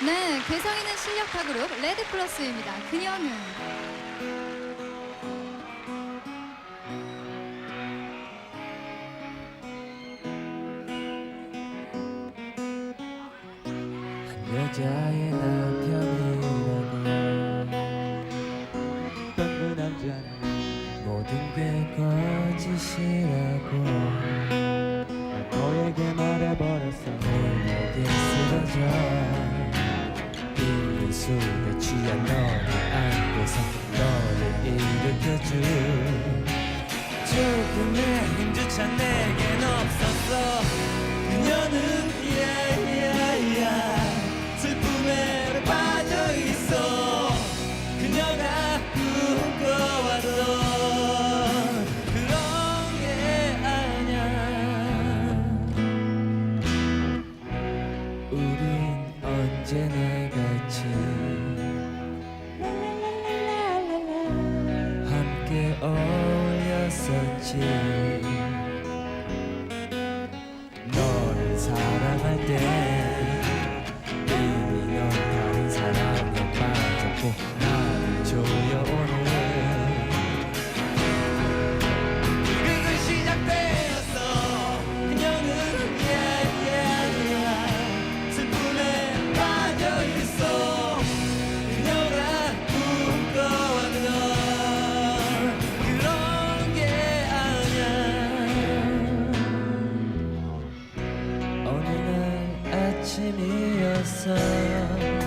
네, 개성 있는 실력파 그룹 레드플러스입니다. 그녀는 여자의 남편이라고 어떤 그 남자는 모든 게 거짓이라 취한 너를 안고서 너를 일으켜줄 조금의 힘조차 내겐 없었어. 그녀는 야야야 슬픔에 빠져 있어. 그녀가 꿈꿔왔던 그런 게 아냐 우린 언제나 같이 어 아